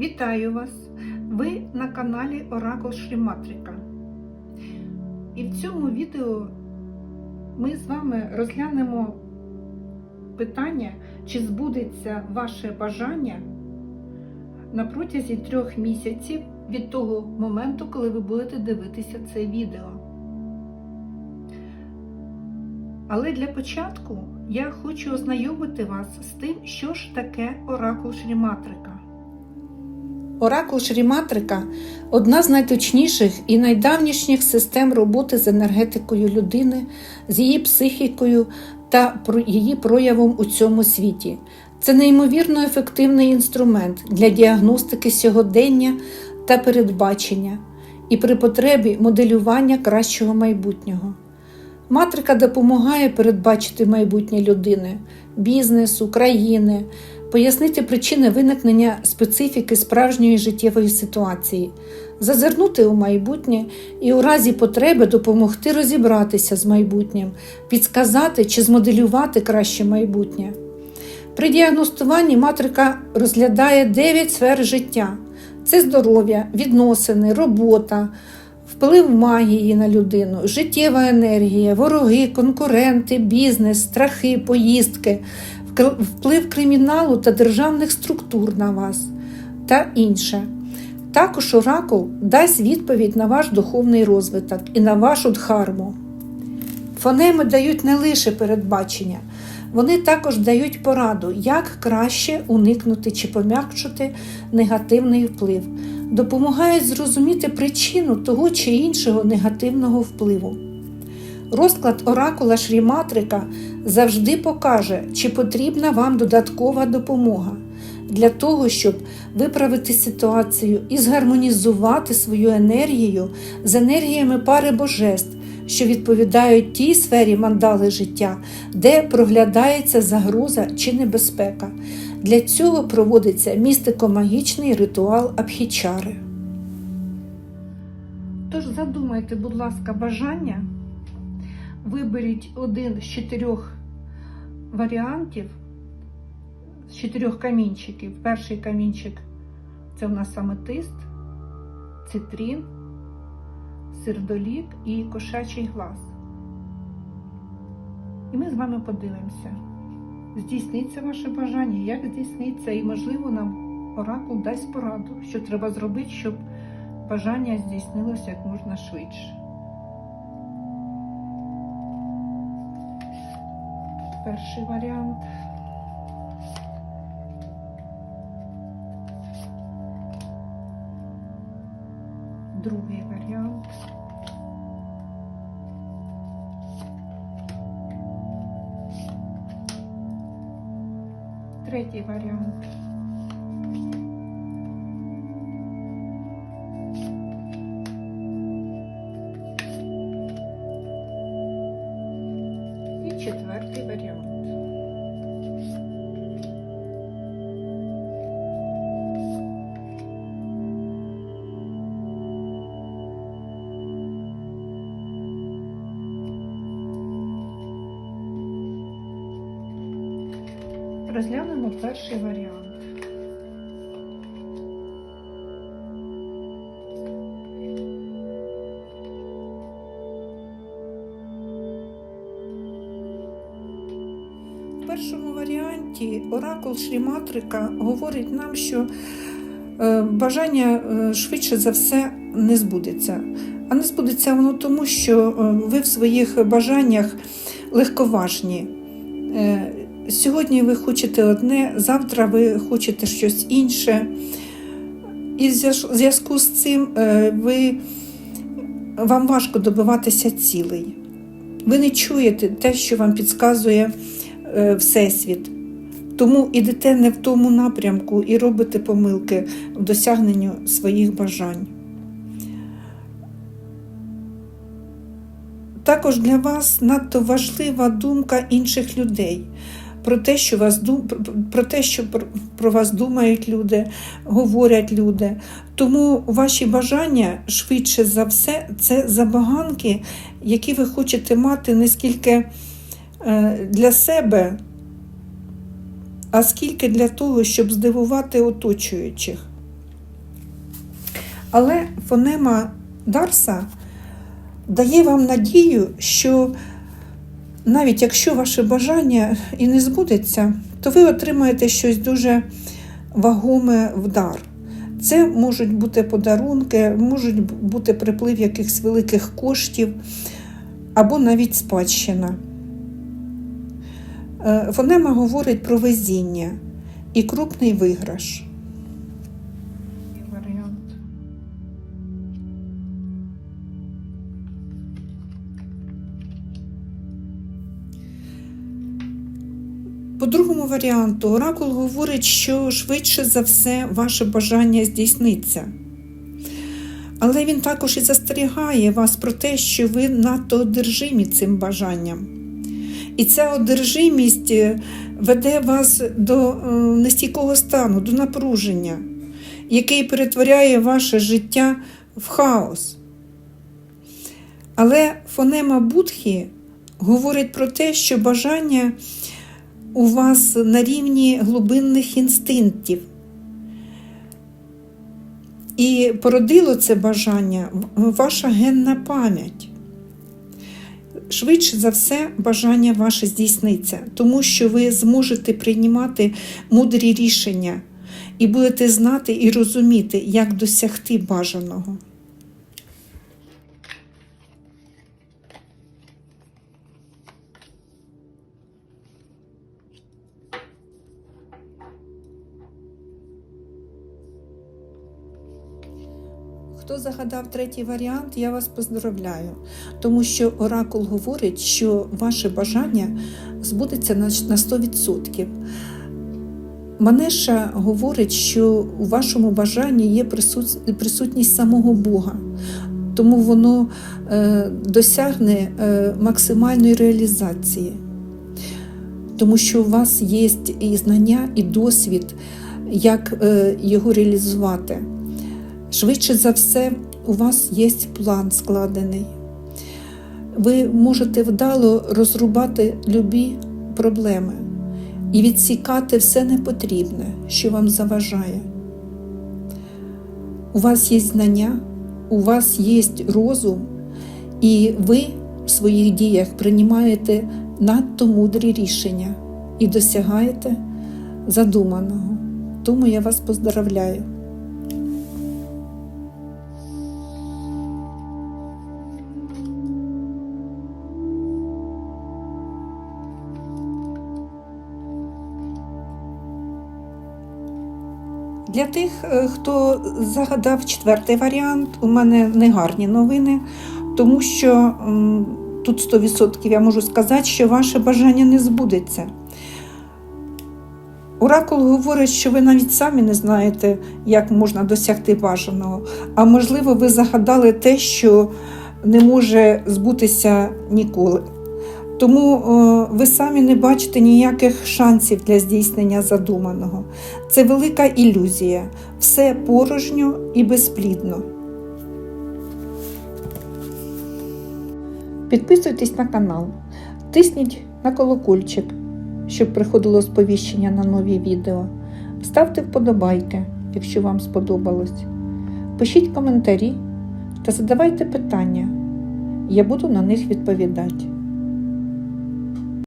Вітаю вас! Ви на каналі Оракул Шріматрика. І в цьому відео ми з вами розглянемо питання, чи збудеться ваше бажання на протязі трьох місяців від того моменту, коли ви будете дивитися це відео. Але для початку я хочу ознайомити вас з тим, що ж таке оракул Шріматрика. Оракул Шріматрика одна з найточніших і найдавнішніх систем роботи з енергетикою людини, з її психікою та її проявом у цьому світі. Це неймовірно ефективний інструмент для діагностики сьогодення та передбачення і при потребі моделювання кращого майбутнього. Матрика допомагає передбачити майбутнє людини, бізнесу, країни, пояснити причини виникнення специфіки справжньої життєвої ситуації, зазирнути у майбутнє і у разі потреби допомогти розібратися з майбутнім, підсказати чи змоделювати краще майбутнє. При діагностуванні матрика розглядає 9 сфер життя: це здоров'я, відносини, робота. Вплив магії на людину, життєва енергія, вороги, конкуренти, бізнес, страхи, поїздки, вплив криміналу та державних структур на вас та інше. Також оракул дасть відповідь на ваш духовний розвиток і на вашу дхарму. Фонеми дають не лише передбачення, вони також дають пораду, як краще уникнути чи пом'якшити негативний вплив, допомагають зрозуміти причину того чи іншого негативного впливу. Розклад оракула Шріматрика завжди покаже, чи потрібна вам додаткова допомога для того, щоб виправити ситуацію і згармонізувати свою енергію з енергіями пари божеств, що відповідають тій сфері мандали життя, де проглядається загроза чи небезпека. Для цього проводиться містико-магічний ритуал Абхічари. Тож задумайте, будь ласка, бажання. Виберіть один з чотирьох варіантів, з чотирьох камінчиків. Перший камінчик це у нас аметист, цитрін, сердолік і кошачий глаз. І ми з вами подивимося, здійсниться ваше бажання, як здійсниться, і, можливо, нам оракул дасть пораду, що треба зробити, щоб бажання здійснилося як можна швидше. Перший варіант. Другий варіант. Третій варіант. І четвертий варіант. Розглянемо перший варіант. В першому варіанті оракул Шріматрика говорить нам, що е, бажання е, швидше за все не збудеться. А не збудеться воно тому, що е, ви в своїх бажаннях легковажні. Сьогодні ви хочете одне, завтра ви хочете щось інше. І в зв'язку з цим ви, вам важко добиватися цілей. Ви не чуєте те, що вам підказує Всесвіт. Тому ідете не в тому напрямку і робите помилки в досягненню своїх бажань. Також для вас надто важлива думка інших людей про те, що вас про те, що про вас думають люди, говорять люди. Тому ваші бажання швидше за все це забаганки, які ви хочете мати не скільки е, для себе, а скільки для того, щоб здивувати оточуючих. Але фонема Дарса дає вам надію, що навіть якщо ваше бажання і не збудеться, то ви отримаєте щось дуже вагоме в дар. Це можуть бути подарунки, можуть бути приплив якихось великих коштів або навіть спадщина. Е, Фонема говорить про везіння і крупний виграш. По другому варіанту, оракул говорить, що швидше за все ваше бажання здійсниться. Але він також і застерігає вас про те, що ви надто одержимі цим бажанням. І ця одержимість е, веде вас до е, нестійкого стану, до напруження, який перетворяє ваше життя в хаос. Але фонема Будхи говорить про те, що бажання у вас на рівні глибинних інстинктів. І породило це бажання ваша генна пам'ять. Швидше за все, бажання ваше здійсниться, тому що ви зможете приймати мудрі рішення і будете знати і розуміти, як досягти бажаного. Хто загадав третій варіант, я вас поздравляю, тому що оракул говорить, що ваше бажання збудеться на 100%. Манеша говорить, що у вашому бажанні є присутність самого Бога, тому воно е, досягне е, максимальної реалізації, тому що у вас є і знання, і досвід, як е, його реалізувати. Швидше за все, у вас є план складений. Ви можете вдало розрубати любі проблеми і відсікати все непотрібне, що вам заважає. У вас є знання, у вас є розум, і ви в своїх діях приймаєте надто мудрі рішення і досягаєте задуманого. Тому я вас поздравляю. Для тих, е, хто загадав четвертий варіант, у мене негарні новини, тому що тут 100% я можу сказати, що ваше бажання не збудеться. Оракул говорить, що ви навіть самі не знаєте, як можна досягти бажаного, а можливо, ви загадали те, що не може збутися ніколи. Тому о, ви самі не бачите ніяких шансів для здійснення задуманого. Це велика ілюзія, все порожньо і безплідно. Підписуйтесь на канал, тисніть на колокольчик, щоб приходило сповіщення на нові відео. Ставте вподобайки, якщо вам сподобалось. Пишіть коментарі та задавайте питання. Я буду на них відповідати.